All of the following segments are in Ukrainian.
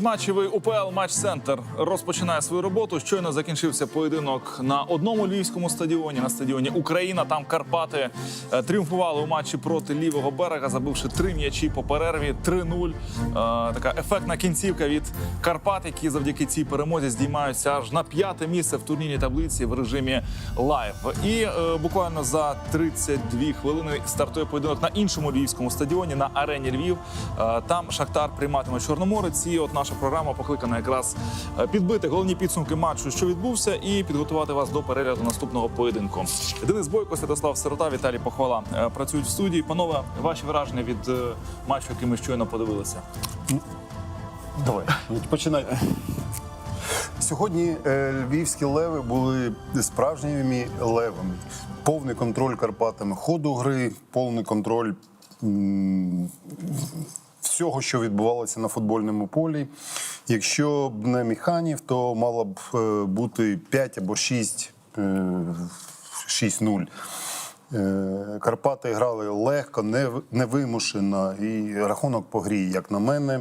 Міжматчевий УПЛ матч центр розпочинає свою роботу. Щойно закінчився поєдинок на одному львівському стадіоні на стадіоні Україна. Там Карпати е, тріумфували у матчі проти лівого берега, забивши три м'ячі по перерві. 3-0. Е, Така ефектна кінцівка від Карпат, які завдяки цій перемозі здіймаються аж на п'яте місце в турнірній таблиці в режимі лайв. І е, буквально за 32 хвилини стартує поєдинок на іншому львівському стадіоні на арені Львів. Там Шахтар прийматиме Чорноморець. І от наша програма покликана якраз е, підбити головні підсумки матчу, що відбувся, і підготувати вас до перегляду наступного поєдинку. Денис Бойко, Святослав Сирота, Віталій Похвала е, працюють в студії. Панове, ваші враження від е, матчу, який ми щойно подивилися. Давай, починайте. Сьогодні львівські леви були справжніми левами. Повний контроль Карпатами ходу гри, повний контроль всього, що відбувалося на футбольному полі. Якщо б не механів, то мало б е, бути 5 або 6, е, 6-0. Е, Карпати грали легко, нев- невимушено, і рахунок по грі, як на мене.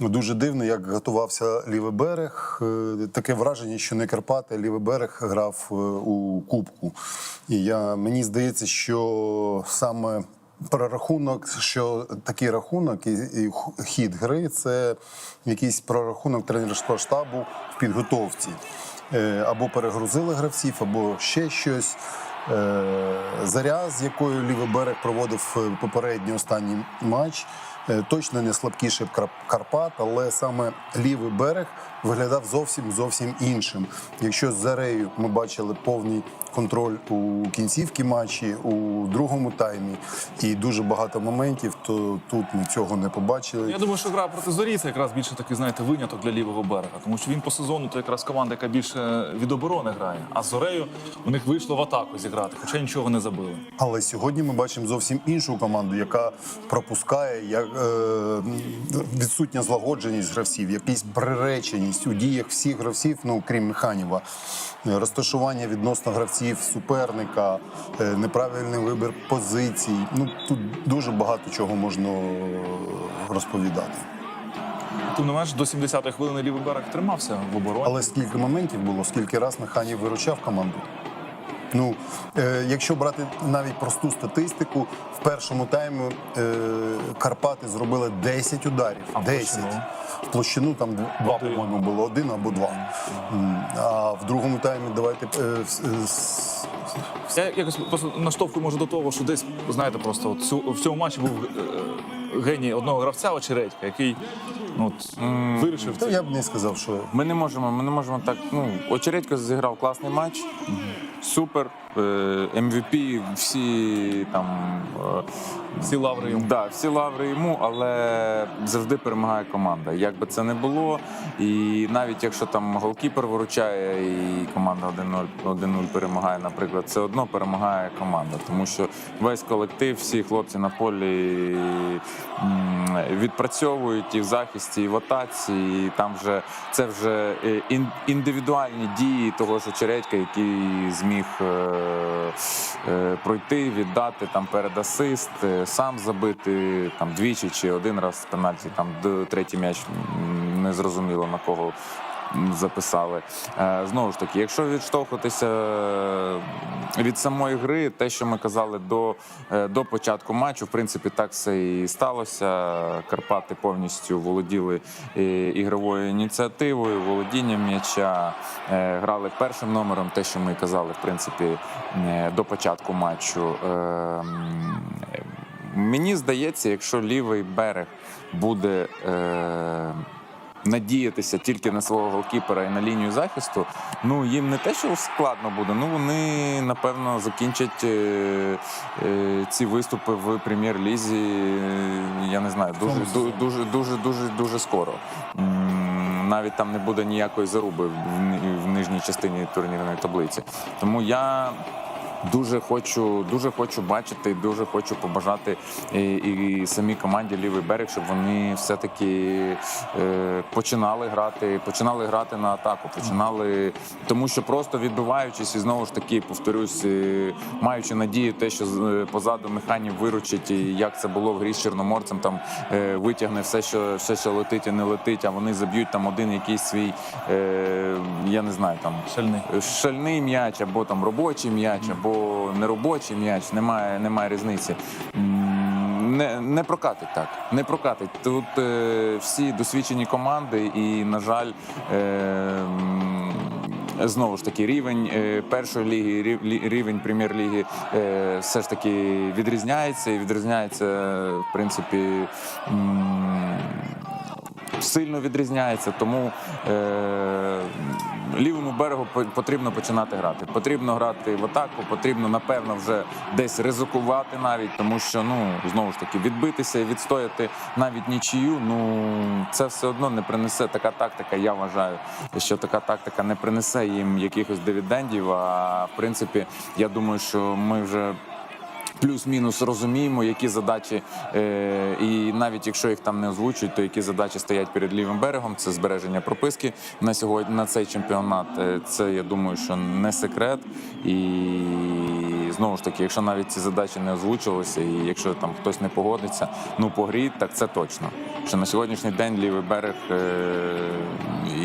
Дуже дивно, як готувався лівий берег. Е, Таке враження, що не Карпати, а лівий берег грав е, у Кубку. І я, мені здається, що саме прорахунок, що такий рахунок і, і хід гри це якийсь прорахунок тренерського штабу в підготовці. Е, Або перегрузили гравців, або ще щось. Е, Заря, з якою лівий берег проводив е, попередній останній матч, точно не слабкіший Кар- Карпат, але саме лівий берег виглядав зовсім зовсім іншим. Якщо з Зарею ми бачили повний контроль у кінцівці матчі, у другому таймі і дуже багато моментів, то тут ми цього не побачили. Я думаю, що гра проти зорі це якраз більше такий, знаєте, виняток для лівого берега, тому що він по сезону то якраз команда, яка більше від оборони грає. А з зорею у них вийшло в атаку зіграти, хоча нічого не забили. Але сьогодні ми бачимо зовсім іншу команду, яка пропускає як, е, відсутня злагодженість гравців, якась приреченість у діях всіх гравців, ну крім Механіва, Е, розташування відносно гравців суперника, е, неправильний вибір позицій. Ну тут дуже багато чого можна е, розповідати. Тим не менш, до 70-ї хвилини лівий берег тримався в обороні. Але скільки моментів було, скільки раз Механів виручав команду. Ну, е, якщо брати навіть просту статистику, в першому таймі е, Карпати зробили 10 ударів. А в 10. площину? В площину там два, по-моєму, було один або два. А в другому таймі давайте е, е, с- Я якось просто наштовхую може до того, що десь знаєте, просто от цю- в цьому матчі був е, геній одного гравця очередька, який ну, от, вирішив то я б не сказав, що Ми не можемо, ми не можемо так. Ну, Очередько зіграв класний матч. Супер. Е, MVP, всі там. е, всі лаври йому. Да, всі лаври йому, але завжди перемагає команда. Як би це не було, і навіть якщо там голкіпер виручає і команда 1-0 1-0 перемагає, наприклад, все одно перемагає команда, тому що весь колектив, всі хлопці на полі відпрацьовують і в захисті, і в атаці. І там вже це вже е, індивідуальні дії того ж очередька, який зміг е, е, пройти, віддати там перед асист, е, сам забити там двічі чи один раз пенальті, там третій м'яч не зрозуміло на кого. Записали Е, знову ж таки, якщо відштовхуватися е, від самої гри, те, що ми казали до, е, до початку матчу, в принципі, так все і сталося. Карпати повністю володіли ігровою ініціативою, володінням м'яча, грали першим номером, те, що ми казали, в принципі, до початку матчу. Е, Мені здається, якщо лівий берег буде. Надіятися тільки на свого голкіпера і на лінію захисту, ну їм не те, що складно буде, ну вони напевно закінчать е, е, ці виступи в прем'єр-лізі. е, Я не знаю, дуже ду- дуже дуже дуже дуже скоро. Навіть там не буде ніякої заруби в нижній частині турнірної таблиці. Тому я Дуже хочу, дуже хочу бачити, дуже хочу побажати і, і самій команді лівий берег, щоб вони все-таки е, починали грати, починали грати на атаку, починали, тому що просто відбиваючись і знову ж таки повторюсь, е, маючи надію, те, що е, позаду механів виручить, і як це було в грі з чорноморцем, там е, витягне все, що все, що летить і не летить, а вони заб'ють там один якийсь свій, е, я не знаю, там Шальний. шальний м'яч, або там робочий м'яч, або неробочий м'яч, немає, немає різниці. Не, не прокатить так. Не прокатить. Тут е, всі досвідчені команди, і, на жаль, е, знову ж таки, рівень е, першої ліги, рів- лі- рівень прем'єр-ліги е, все ж таки відрізняється і відрізняється, в принципі. сильно відрізняється, тому е, лівому берегу по- потрібно починати грати. Потрібно грати в атаку, потрібно напевно вже десь ризикувати навіть, тому що ну знову ж таки відбитися і відстояти навіть нічию. Ну це все одно не принесе така тактика. Я вважаю, що така тактика не принесе їм якихось дивідендів. А в принципі, я думаю, що ми вже плюс-мінус розуміємо, які задачі, е, і навіть якщо їх там не озвучують, то які задачі стоять перед лівим берегом. Це збереження прописки на сьогодні на цей чемпіонат. Е, Це я думаю, що не секрет. І знову ж таки, якщо навіть ці задачі не озвучувалися, і якщо там хтось не погодиться, ну по грі, так це точно. Що на сьогоднішній день лівий берег е,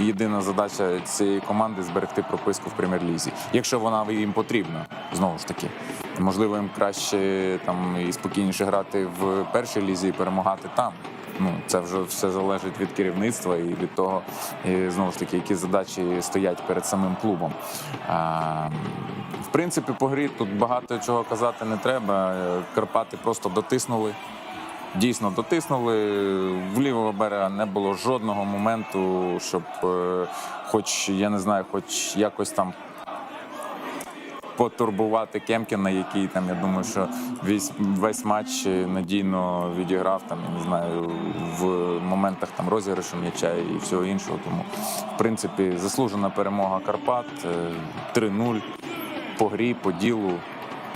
єдина задача цієї команди зберегти прописку в прем'єр-лізі, якщо вона їм потрібна, знову ж таки. Можливо, їм краще там і спокійніше грати в першій лізі і перемагати там. Ну, це вже все залежить від керівництва і від того, і, знову ж таки, які задачі стоять перед самим клубом. А, в принципі, по грі тут багато чого казати не треба. Карпати просто дотиснули. Дійсно дотиснули. В лівого берега не було жодного моменту, щоб, е, хоч я не знаю, хоч якось там потурбувати Кемкіна, який там, я думаю, що весь, весь матч надійно відіграв там, я не знаю, в моментах там розіграшу м'яча і всього іншого. Тому, в принципі, заслужена перемога Карпат е, 3-0 по грі, по ділу.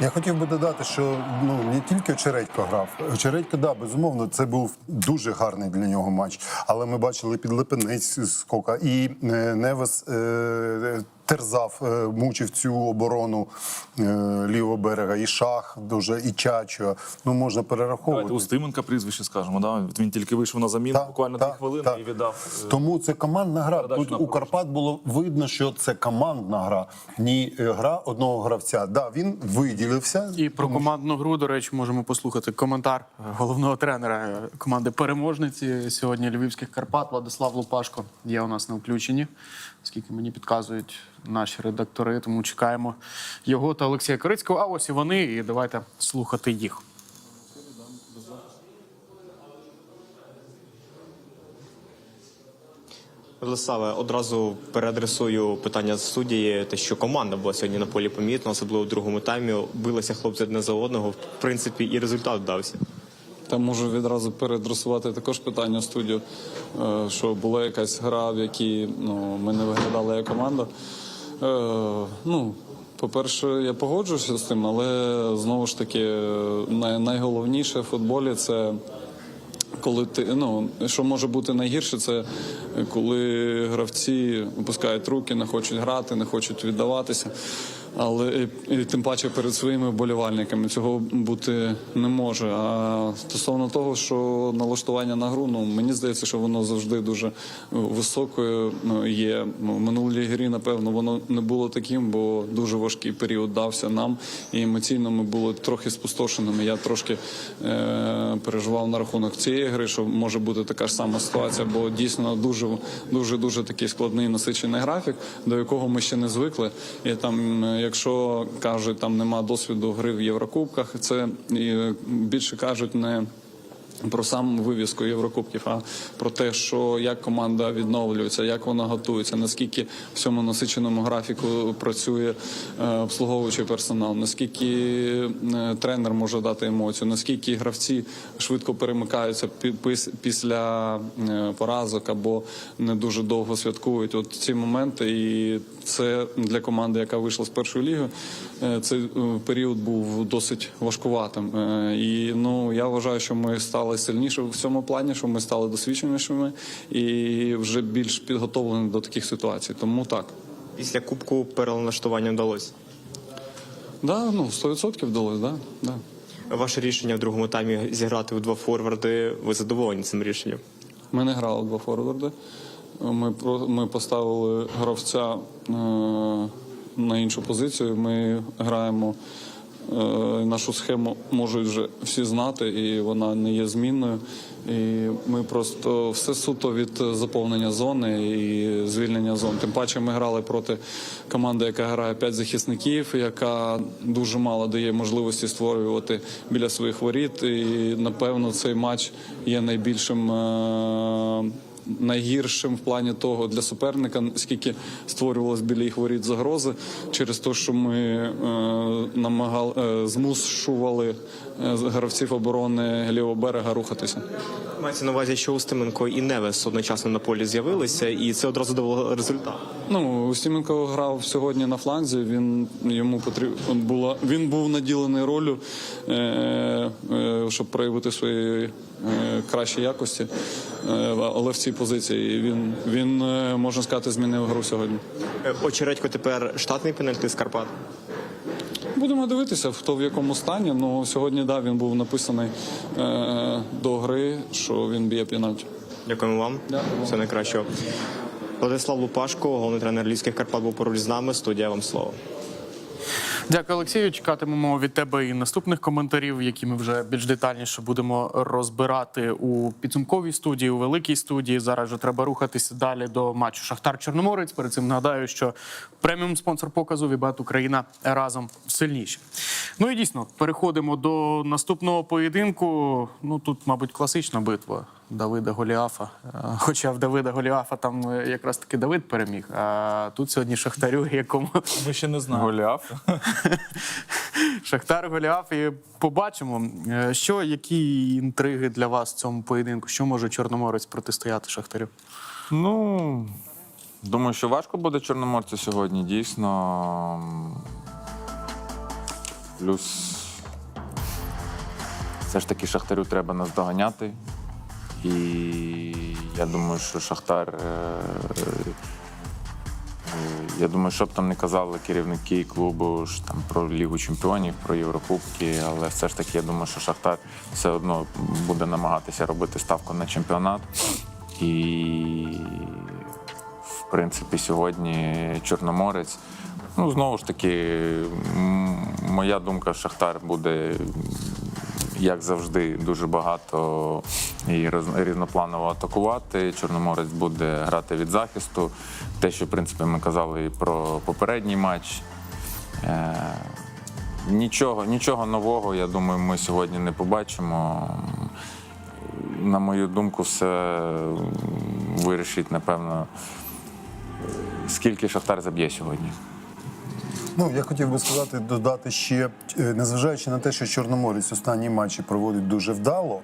Я хотів би додати, що ну не тільки Чередько грав. Чередько, да, безумовно, це був дуже гарний для нього матч. Але ми бачили підлепенець скока, і е, Невес е, терзав, е, мучив цю оборону е, лівого берега, і шах дуже, і чачо. Ну можна перераховувати. Давайте Устименка прізвище скажемо. Да? Він тільки вийшов на заміну Так, буквально так, дві хвилини так. і віддав. е, Тому це командна гра. Тут у. Карпат було видно, що це командна гра, ні гра одного гравця. Да, він виділився. І про командну гру, до речі, можемо послухати коментар головного тренера команди переможниці сьогодні Львівських Карпат Владислав Лупашко є у нас на включенні, оскільки мені підказують наші редактори. Тому чекаємо його та Олексія Корицького. А ось і вони, і давайте слухати їх. Владиславе, одразу переадресую питання з судді, те, що команда була сьогодні на полі помітна, особливо в другому таймі. Билися хлопці одне за одного. В принципі, і результат вдався. Та можу відразу передресувати також питання в студію, е, що була якась гра, в якій ну, ми не виглядали як команда. Е, Ну, по-перше, я погоджуюся з тим, але знову ж таки, най- найголовніше в футболі це коли ти ну що може бути найгірше, це коли гравці опускають руки, не хочуть грати, не хочуть віддаватися. Але і тим паче перед своїми вболівальниками цього бути не може. А стосовно того, що налаштування на гру, ну мені здається, що воно завжди дуже високою ну, є. Ну, в минулій грі, напевно, воно не було таким, бо дуже важкий період дався нам, і емоційно ми були трохи спустошеними. Я трошки е- переживав на рахунок цієї гри, що може бути така ж сама ситуація, бо дійсно дуже дуже дуже такий складний насичений графік, до якого ми ще не звикли. І там, е, якщо кажуть, там нема досвіду гри в Єврокубках, це більше кажуть не. Про саму вивіску Єврокубків, а про те, що як команда відновлюється, як вона готується, наскільки в цьому насиченому графіку працює е, обслуговуючий персонал, наскільки е, тренер може дати емоцію, наскільки гравці швидко перемикаються пі- після е, поразок або не дуже довго святкують. От ці моменти, і це для команди, яка вийшла з першої ліги, е, цей е, період був досить важкуватим. Е, І ну я вважаю, що ми стали сильніше в цьому плані, що ми стали досвідченішими і вже більш підготовлені до таких ситуацій. Тому так. Після кубку перелаштування вдалося. Да, ну 100% вдалося, да, да. Ваше рішення в другому таймі зіграти у два форварди. Ви задоволені цим рішенням? Ми не грали у два форварди. Ми, ми поставили гравця е, на іншу позицію. Ми граємо нашу схему можуть вже всі знати, і вона не є змінною. І ми просто все суто від заповнення зони і звільнення зон. Тим паче ми грали проти команди, яка грає п'ять захисників, яка дуже мало дає можливості створювати біля своїх воріт. І напевно цей матч є найбільшим. Найгіршим в плані того для суперника, скільки створювалось біля їх воріт загрози, через те, що ми е, намагали е, змушували е, гравців оборони лівого берега рухатися. Мається на увазі, що Устименко і Невес одночасно на полі з'явилися, і це одразу дало результат. Ну Устіменко грав сьогодні на фланзі. Він йому потрібно було. Він був наділений ролью, е, е, щоб проявити свої е, кращі якості. Е, але в цій позиції він, він е, можна сказати змінив гру сьогодні. Е, Очередько тепер штатний пенальти з Карпат. Будемо дивитися, хто в якому стані. Ну сьогодні да, він був написаний е, до гри, що він б'є пенальті. Дякуємо вам. Дякую. Все найкращого. Владислав Лупашко, головний тренер Львівських Карпат, був поруч з нами. Студія вам слово. Дякую, Олексію. Чекатимемо від тебе і наступних коментарів, які ми вже більш детальніше будемо розбирати у підсумковій студії, у великій студії. Зараз вже треба рухатися далі до матчу Шахтар Чорноморець. Перед цим нагадаю, що преміум спонсор показу Вібет Україна разом сильніші. Ну і дійсно переходимо до наступного поєдинку. Ну тут, мабуть, класична битва. Давида Голіафа. Е, Хоча в Давида Голіафа там е, якраз таки Давид переміг. А тут сьогодні Шахтарю, якому Ми ще не знаємо. Голіаф. Шахтар Голіаф і побачимо, е, що які інтриги для вас в цьому поєдинку. Що може Чорноморець протистояти Шахтарю? Ну, думаю, що важко буде Чорноморцю сьогодні, дійсно. Плюс все ж таки Шахтарю треба нас доганяти. І я думаю, що Шахтар. е, Я думаю, що б там не казали керівники клубу ж там про Лігу Чемпіонів, про Єврокубки, але все ж таки я думаю, що Шахтар все одно буде намагатися робити ставку на чемпіонат. І в принципі сьогодні Чорноморець. Ну, знову ж таки, моя думка, Шахтар буде, як завжди, дуже багато і різнопланово атакувати. Чорноморець буде грати від захисту. Те, що в принципі ми казали і про попередній матч. Е, Нічого, нічого нового, я думаю, ми сьогодні не побачимо. На мою думку, все вирішить, напевно, скільки Шахтар заб'є сьогодні. Ну, я хотів би сказати, додати ще, е, незважаючи на те, що Чорноморець останні матчі проводить дуже вдало,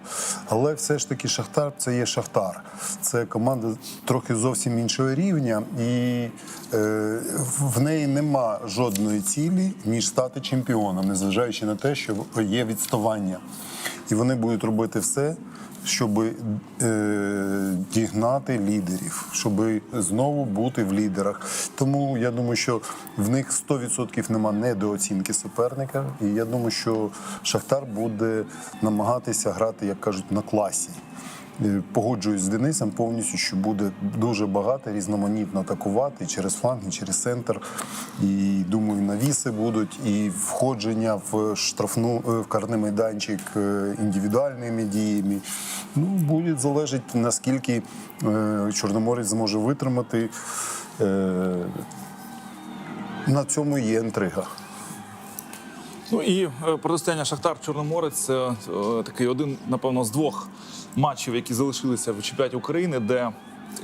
але все ж таки Шахтар це є Шахтар. Це команда трохи зовсім іншого рівня, і е, в неї нема жодної цілі, ніж стати чемпіоном, незважаючи на те, що є відставання. І вони будуть робити все. Щоб е, дігнати лідерів, щоб знову бути в лідерах. Тому я думаю, що в них 100% нема недооцінки суперника. І я думаю, що Шахтар буде намагатися грати, як кажуть, на класі. Е, Погоджуюсь з Денисом повністю, що буде дуже багато різноманітно атакувати через фланг, і через центр. І думаю, навіси будуть, і входження в штрафну е, в карний майданчик е, індивідуальними діями. Ну, буде залежати, наскільки Чорноморець зможе витримати. На цьому є інтрига. Ну і е, протистояння Шахтар Чорноморець це е, такий один, напевно, з двох матчів, які залишилися в чемпіонаті України, де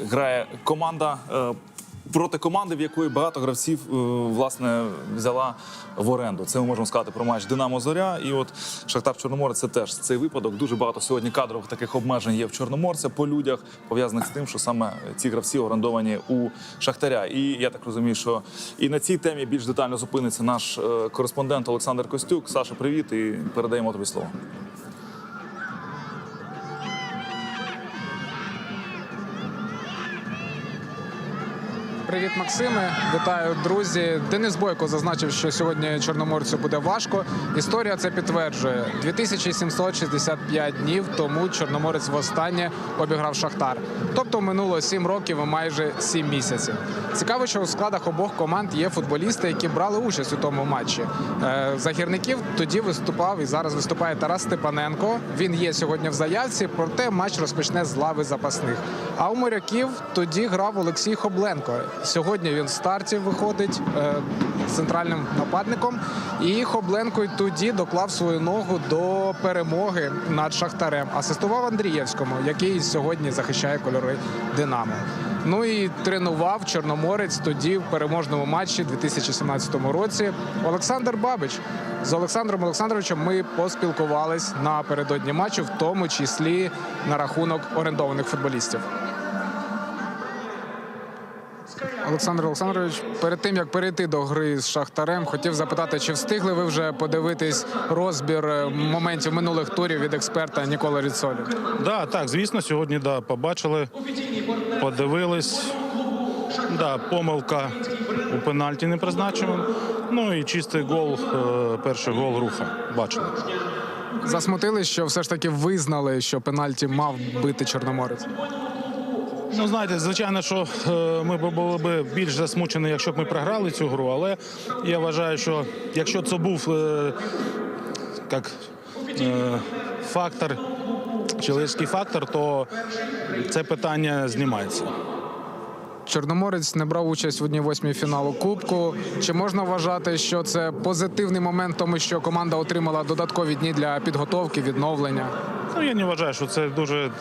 грає команда. Проти команди, в якої багато гравців е, власне взяла в оренду. Це ми можемо сказати про матч Динамо Зоря. І от Шахтар Чорноморець це теж цей випадок. Дуже багато сьогодні кадрових таких обмежень є в Чорноморця по людях, пов'язаних з тим, що саме ці гравці орендовані у Шахтаря. І я так розумію, що і на цій темі більш детально зупиниться наш е, кореспондент Олександр Костюк. Саша, привіт, і передаємо тобі слово. Привіт, Максиме. Вітаю, друзі. Денис Бойко зазначив, що сьогодні чорноморцю буде важко. Історія це підтверджує. 2765 днів тому чорноморець востаннє обіграв Шахтар. Тобто минуло 7 років і майже 7 місяців. Цікаво, що у складах обох команд є футболісти, які брали участь у тому матчі. Е, За гірників тоді виступав і зараз виступає Тарас Степаненко. Він є сьогодні в заявці, проте матч розпочне з лави запасних. А у моряків тоді грав Олексій Хобленко. Сьогодні він в старті виходить е, центральним нападником. І Хобленко й тоді доклав свою ногу до перемоги над Шахтарем. Асистував Андрієвському, який сьогодні захищає кольори Динамо. Ну і тренував Чорноморець тоді в переможному матчі 2017 році. Олександр Бабич з Олександром Олександровичем ми поспілкувались напередодні матчу, в тому числі на рахунок орендованих футболістів. Олександр Олександрович, перед тим як перейти до гри з Шахтарем, хотів запитати, чи встигли ви вже подивитись розбір е, моментів минулих турів від експерта Ніколи Ріцолі? Да, так, звісно, сьогодні да, побачили, подивились. Да, помилка у пенальті не призначена. Ну і чистий гол, е, перший гол руха. Бачили. Засмутились, що все ж таки визнали, що пенальті мав бити Чорноморець. Ну, знаєте, звичайно, що е, ми б були б більш засмучені, якщо б ми програли цю гру, але я вважаю, що якщо це був е, як, е, фактор, чоловічний фактор, то це питання знімається. Чорноморець не брав участь в одній восьмій фіналу Кубку. Чи можна вважати, що це позитивний момент, тому що команда отримала додаткові дні для підготовки, відновлення? Ну, я не вважаю, що це дуже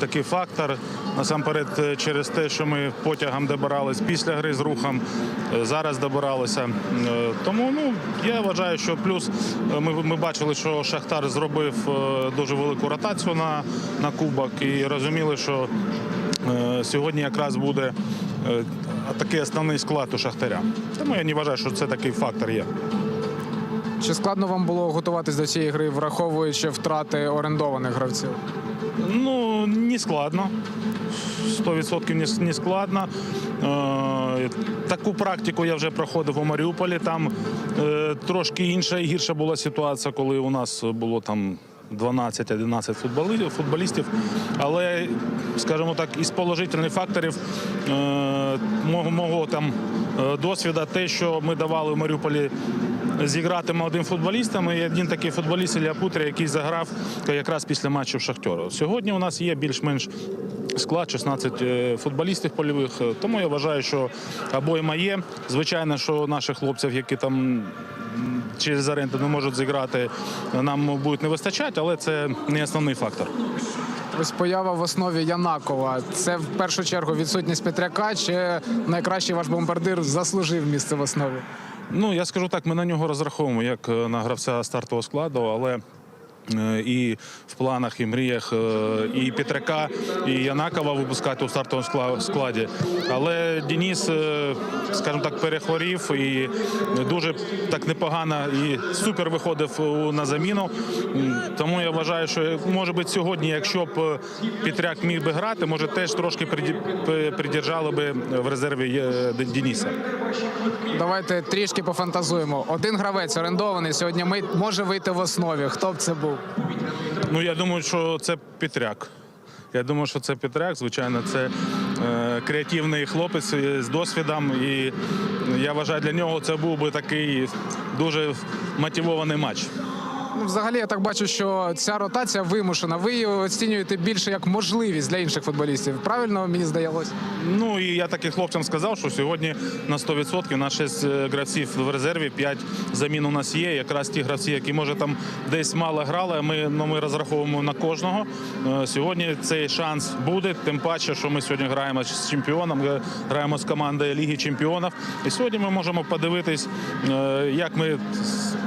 такий фактор. Насамперед, е, через те, що ми потягом добирались після гри з рухом, е, зараз добиралися. Е, тому ну, я вважаю, що плюс е, ми, ми бачили, що Шахтар зробив е, дуже велику ротацію на, на кубок і розуміли, що е, сьогодні якраз буде е, такий основний склад у Шахтаря. Тому я не вважаю, що це такий фактор є. Чи складно вам було готуватись до цієї гри, враховуючи втрати орендованих гравців? Ну, не складно. 100% не, складно. Е, таку практику я вже проходив у Маріуполі. Там е, трошки інша і гірша була ситуація, коли у нас було там 12-11 футболістів. Але, скажімо так, із положительних факторів е, мого, мого там досвіду, те, що ми давали в Маріуполі зіграти молодим футболістам. І один такий футболіст Ілля Путря, який заграв якраз після матчу Шахтера. Сьогодні у нас є більш-менш склад 16 е, футболістів польових. Тому я вважаю, що обойма є. Звичайно, що наших хлопців, які там через оренду не можуть зіграти, нам буде не вистачати, але це не основний фактор. Ось поява в основі Янакова. Це в першу чергу відсутність Петряка, чи найкращий ваш бомбардир заслужив місце в основі? Ну, я скажу так, ми на нього розраховуємо як е, на гравця стартового складу, але. Е, І в планах і мріях е, і Петряка, і Янакова випускати у стартовому скла- складі. Але Денис, е, скажімо так, перехворів і дуже так непогано і супер виходив на заміну. Тому я вважаю, що може бути сьогодні, якщо б Петряк міг би грати, може теж трошки придержали би в резерві Дениса. Давайте трішки пофантазуємо. Один гравець орендований сьогодні може вийти в основі. Хто б це був? Ну я думаю, що це Петряк. Я думаю, що це Петряк. Звичайно, це е, креативний хлопець з досвідом. І я вважаю, для нього це був би такий дуже мотивований матч. Ну, взагалі, я так бачу, що ця ротація вимушена. Ви її оцінюєте більше як можливість для інших футболістів. Правильно мені здалося? Ну і я так і хлопцям сказав, що сьогодні на 100% на 6 гравців в резерві, 5 замін у нас є. Якраз ті гравці, які може там десь мало грали. Ми ну, ми розраховуємо на кожного. Е, Сьогодні цей шанс буде. Тим паче, що ми сьогодні граємо з чемпіоном, е, граємо з командою Ліги Чемпіонів. І сьогодні ми можемо подивитись, е, як ми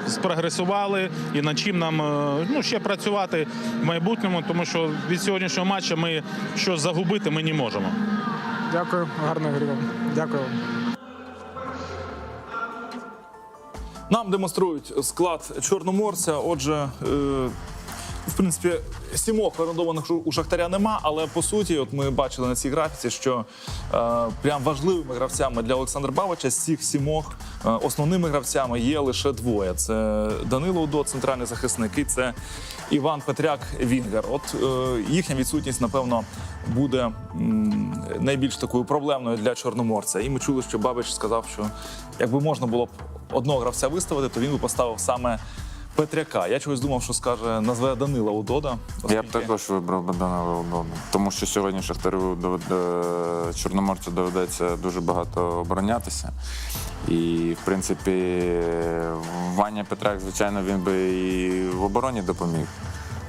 спрогресували і над чим нам е, ну, ще працювати в майбутньому, тому що від сьогоднішнього матчу ми щось загубити ми не можемо. Дякую, гарно вам. Дякую вам. Нам демонструють склад чорноморця. Отже, е, в принципі, сімох орендованих у Шахтаря нема, але по суті, от ми бачили на цій графіці, що е, прям важливими гравцями для Олександра Бавича з цих сімох е, основними гравцями є лише двоє: це Данило Удо, центральний захисник, і це Іван Петряк Вінгер. От е, їхня відсутність, напевно, буде м, найбільш такою проблемною для чорноморця. І ми чули, що Бабич сказав, що якби можна було б одного гравця виставити, то він би поставив саме Петряка. Я чогось думав, що скаже назве Данила Удода. Я б також вибрав би Данила Удода, тому що сьогодні Шахтарю доведе- Чорноморцю доведеться дуже багато оборонятися. І, в принципі, Ваня Петрак, звичайно, він би і в обороні допоміг.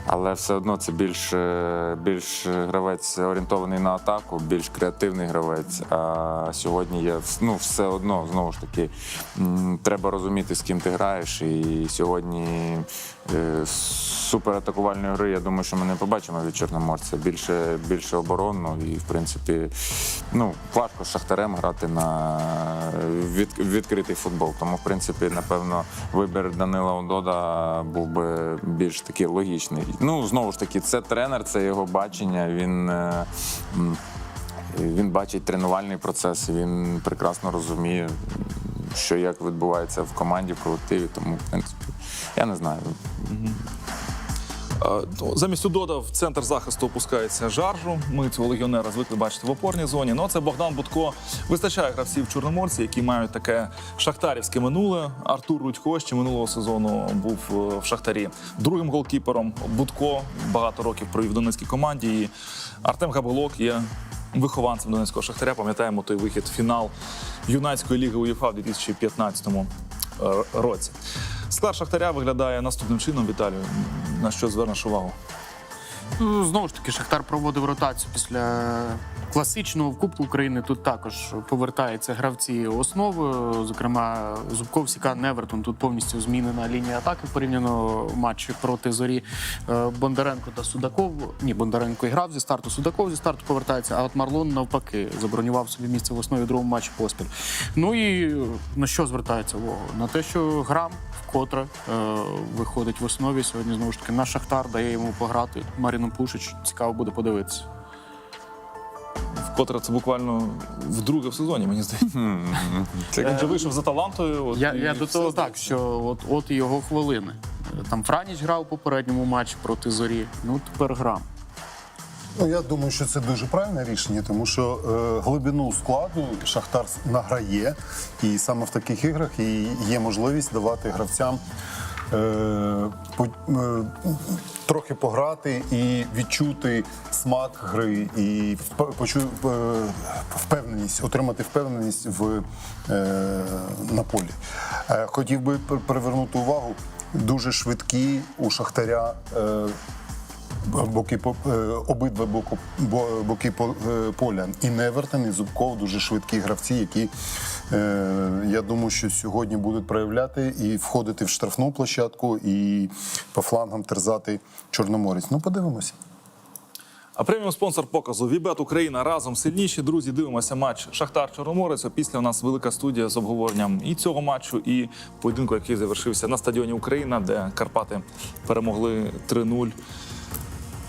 Але все одно це більш, е, більш гравець орієнтований на атаку, більш креативний гравець. А сьогодні є ну, все одно, знову ж таки, треба розуміти, з ким ти граєш. І сьогодні е, суператакувальної гри, я думаю, що ми не побачимо від Чорноморця. Більше, більше оборонно. І, в принципі, ну, важко з Шахтарем грати на від, відкритий футбол. Тому, в принципі, напевно, вибір Данила Удода був би більш такий логічний. Ну, знову ж таки, це тренер, це його бачення. Він. е, він бачить тренувальний процес, він прекрасно розуміє, що як відбувається в команді, в колективі. Тому, в принципі, я не знаю. Ну, Замість Удода в центр захисту опускається жаржу. Ми цього легіонера звикли бачити в опорній зоні. Ну, це Богдан Будко. Вистачає гравців чорноморці, які мають таке шахтарівське минуле. Артур Рудько ще минулого сезону був е, в Шахтарі другим голкіпером. Будко багато років провів в донецькій команді. І Артем Габилок є вихованцем донецького шахтаря. Пам'ятаємо той вихід фінал юнацької ліги УЄФА в 2015 е, році. Склад Шахтаря виглядає наступним чином, Віталію. На що звернеш увагу? Ну, Знову ж таки, Шахтар проводив ротацію після класичного в Кубку України. Тут також повертаються гравці основи. Зокрема, Зубков, Сікан, Невертон. Тут повністю змінена лінія атаки порівняно матчі проти зорі Е, Бондаренко та Судаков. Ні, Бондаренко і грав зі старту. Судаков зі старту повертається. А от Марлон навпаки забронював собі місце в основі другому матчі поспіль. Ну і на що звертається увагу? На те, що грам вкотре е, виходить в основі сьогодні. Знову ж таки на Шахтар дає йому пограти. Маріну Пушич цікаво буде подивитися. Вкотре це буквально вдруге в сезоні, мені здається. Він же вийшов за талантою. от, Я, і я до все того здається. так, що от, от і його хвилини. Е, Там Франіч грав у попередньому матчі проти зорі. Ну тепер грам. Ну, я думаю, що це дуже правильне рішення, тому що е, глибину складу Шахтар награє, і саме в таких іграх і є можливість давати гравцям е, по, е, трохи пограти і відчути смак гри, і почу, е, впевненість, отримати впевненість в, е, на полі. Е, хотів би привернути увагу. Дуже швидкі у Шахтаря боки е, обидва боку, боки е, поля. І Невертон, і Зубков дуже швидкі гравці, які е, я думаю, що сьогодні будуть проявляти і входити в штрафну площадку і по флангам терзати Чорноморець. Ну, подивимося. А преміум спонсор показу Вібет Україна разом сильніші. Друзі, дивимося матч Шахтар Чорноморець. А Після у нас велика студія з обговоренням і цього матчу, і поєдинку, який завершився на стадіоні Україна, де Карпати перемогли 3-0.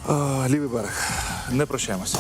Е, Лівий берег. Не прощаємося.